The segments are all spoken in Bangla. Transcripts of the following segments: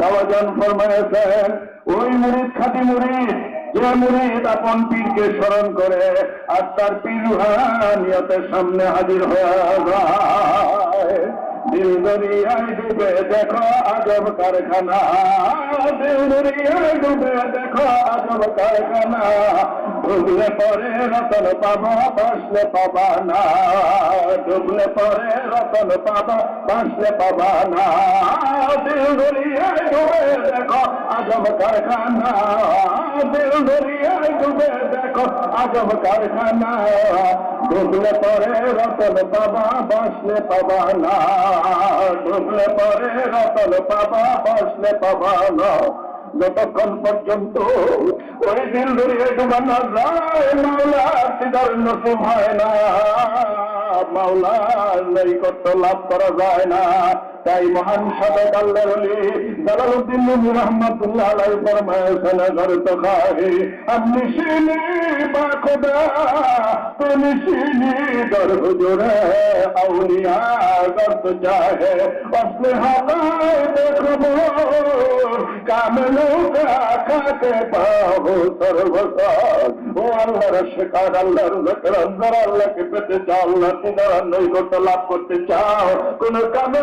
বাবাজান ফরমায়েছেন, ওই মুরিদ খাটি মুরিদ, যে মুরিদ আপন পীরকে স্মরণ করে, আর তার পীর রুহানিয়তের সামনে হাজির হয়ে যায়। দিল দরিয়ায় ডুবে দেখো আজব কারখানা, দিল দরিয়ায় ডুবে দেখো আজব কারখানা। ডুবলে পরে রতন পাবো বাসলে পাবা না। ডুবলে পরে রতন পাবো বাসলে পাবা না। দিল দেখো, আজব কারখানা। দিল দরিয়ায় ডুবে দেখো, আজব কারখানা। ডুবলে পরে রতন পাবা বাসলে পাবা না। ডুবলে পরে রতন পাবা বাসলে পাবা না। যতক্ষণ পর্যন্ত ওই দিন ধরিয়ে ডুবানো যায় হয় না মাওলা কত লাভ করা যায় না। তাই মহান সাবেক আল্লাহ বলি জালালউদ্দিন নবী রহমাতুল্লাহ আলাই ফরমায়েছেন ঘর তো আপনি শিনি বা খোদা তুমি শিনি দর হুজুরে, আউলিয়া গর্দ চাহে আসলে হালায় দেখব কামলু কাকে পাবো সর্বসাদ ও আল্লাহর শেখার আল্লাহর আল্লাহর আল্লাহকে পেতে চাও তিনার নৈকট্য লাভ করতে চাও, কোন কামে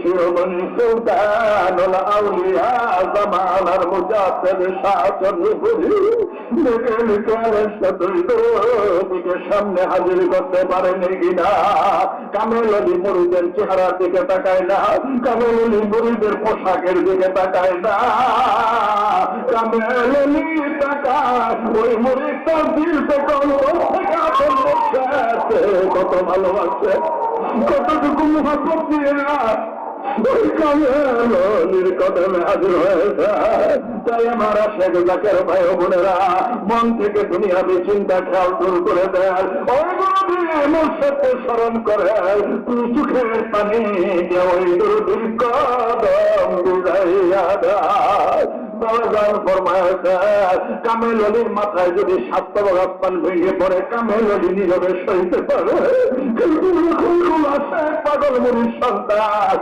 শিরোমণি সুলতানুল আউলিয়া জামানার মুজাফের শাসন করি দেখে দিকে সামনে হাজির করতে পারেনি কিনা? কামেল আলী মুরিদের চেহারার দিকে তাকায় না, কামেল আলী মুরিদের পোশাকের দিকে তাকায় না। কামেল আলী তাকায়, ওই মুরিদ তার দিল থেকে কত ভালোবাসে। কতটুকু মহাপত দিয়ে ওই কামের কদমে হাজির হয়েছে তাই আমার শেখ জাকের ভাই বোনেরা স্মরণ করে তুই পানি ওই বাবাজান ফরমায়েছে কামেল অলির মাথায় যদি সাতটা আসমান ভেঙে পড়ে, কামেল অলি নীরবে সইতে পারে। পাগল মুড়ির সন্তান?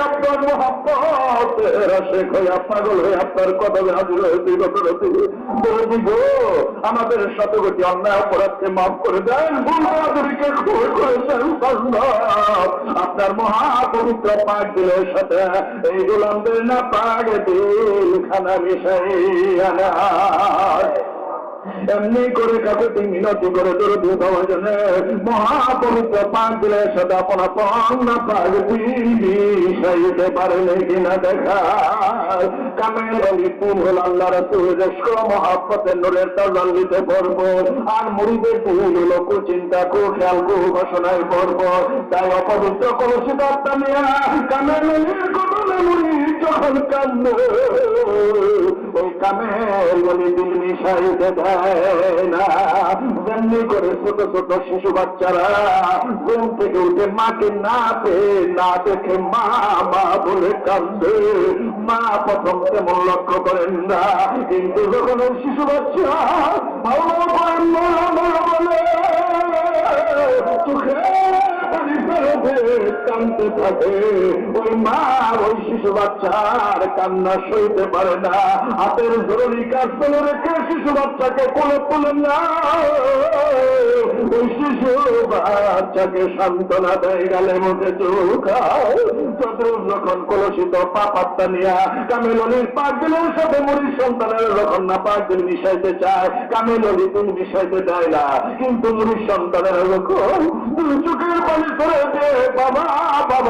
আপনার মহাপত এরা শেখ আমাদের শতগতি অন্যায় অপরাধকে মাফ করে দেন ভুলবাদুরিকে খুন করেছেন আপনার মহাপবিত্র পাক দিলের সাথে এই গোলামদের না পাগে দিল খানা মিশাইয়া না এমনি করে কাকুতি মিনতি করে তোর দুধ জনে মহাপবিত্র পাক সাথে আপনা পন্না দিতে পারেন কিনা দেখা। আর কুচিন্তা কু খেয়াল ঘোষণায় পড়ব। তাই অপবিত্র আত্মামিয়া কামের অলির করে ছোট ছোট শিশু বাচ্চারা ঘুম থেকে উঠে মাকে না পেয়ে না দেখে মা মা বলে কান্দে। মা প্রথম লক্ষ্য করেন না। কিন্তু যখন শিশু বাচ্চা থাকে ওই মা ওই শিশু বাচ্চার কান্না সইতে পারে না। হাতের জরুরি কাজ করে রেখে শিশু বাচ্চাকে কোলে তুলে না ওই শিশু বাচ্চাকে সান্ত্বনা দেয়, গালে চতুর যখন কলসিত পাপাত্তা নিয়া কামেলনির পাগলের সাথে মরির সন্তানের যখন না পাগল মিশাইতে চায় কামেলনি তুমি মিশাইতে দেয় না। কিন্তু মরির সন্তানের দুই চোখের পানি ধরে দে বাবা বাবা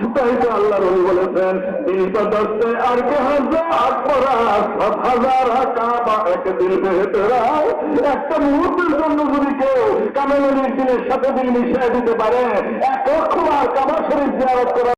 তাই তো আল্লাহ রবি বলেছেন দশে আর কে হাজার? হাজার দিল একটা মুহূর্তের জন্য যদি কেউ কামেলের দিনের সাথে দিল মিশিয়ে দিতে পারে, এক লক্ষ শরীফ জিয়ারত করা